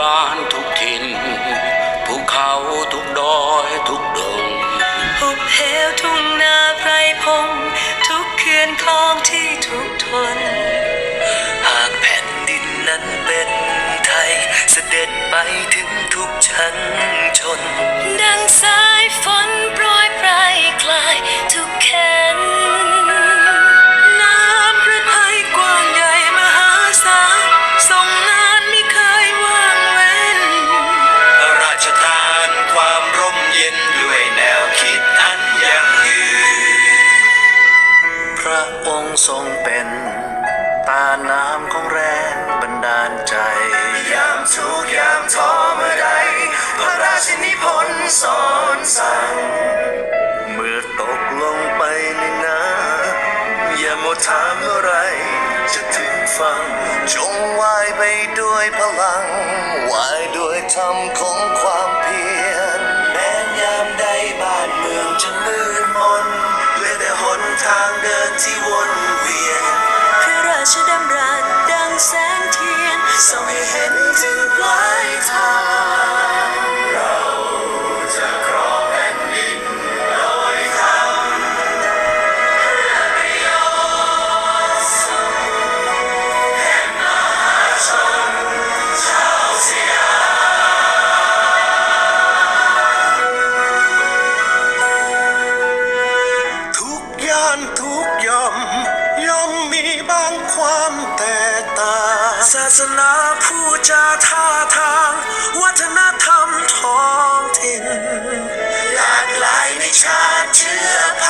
บ้านทุกถิ่นภูเขาทุกดอยทุกดงหุบเหวทุ่งนาไพรพง ทุกเขื่อนคลองที่ทุกทน หากแผ่นดินนั้นเป็นไทยเสด็จไปถึงทุก ทรงเป็นตาน้ำของแรงบันดาลใจ ยามทุกยามท้อเมื่อใดพระราชินิพนธ์สอนสั่ง เมื่อตกลงไปในน้ำอย่าหมดถามเมื่อไร จะถึงฟัง จงว่ายไปด้วยพลังว่ายด้วยธรรมของความ ความแตกต่างศาสนาผู้จาท่าทาง วัฒนธรรมท้องถิ่น หลากหลายในชาติเชื้อพันธุ์